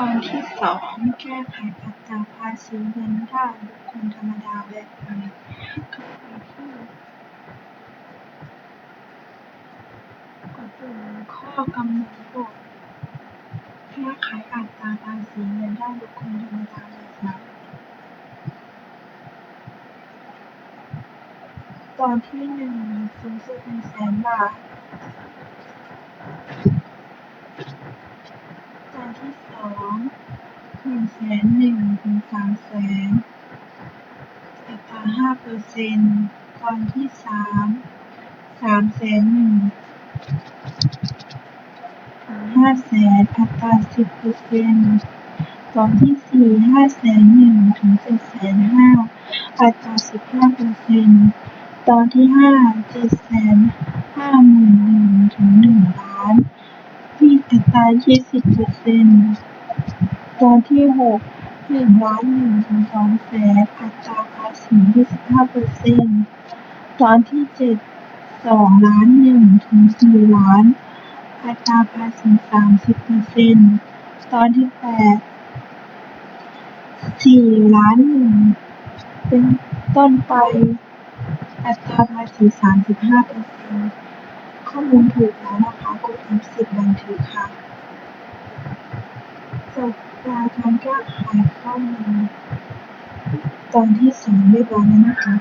ตอนที่สอง แก้ไขอัตราภาษีเงินได้บุคคลธรรมดาแบบใหม่ก็คือที่ก็คือข้อกำหนดบทแก้ไขอัตราภาษีเงินได้บุคคลธรรมดาแบบใหม่ ตอนที่หนึ่งสูงสุดหนึ่งแสนบาท ตอนที่ส องหนึ่งแสนหนึ่งถึงสามแสน อัตราห้าเปอร์เซ็นต์ตอนที่สามสามแสนหนึ่งถึงห้าแสนอัตราสิบเปอร์เซ็นต์ตอนที่สี่ห้าแสนหนึ่งถึงเจ็ดแสนห้าอัตราสิบห้าเปอร์เซ็นต์ตอนที่ห้าเจ็ดแสนห้าหมื่นหนึ่งถึงหนึ่งล้านที่อัตรายี่สิบเปอร์เซ็นต์ ตอนที่หกหนึ่งล้านหนึ่งถึงสองแสนอัตราภาษียี่สิบห้าเปอร์เซ็นต์ตอนที่เจ็ดสองล้านหนึ่งถึงสี่ล้านอัตราภาษีสามสิบเปอร์เซ็นต์ตอนที่แปดสี่ล้านหนึ่งเป็นต้นไป อัตราภาษีสามสิบห้าเปอร์เซ็นต์ข้อมูลถูกแล้วนะคะกด F10 บันทึกค่ะ จบการแก้ไขข้อมูลตอนที่สองเรียบร้อยแล้วนะคะ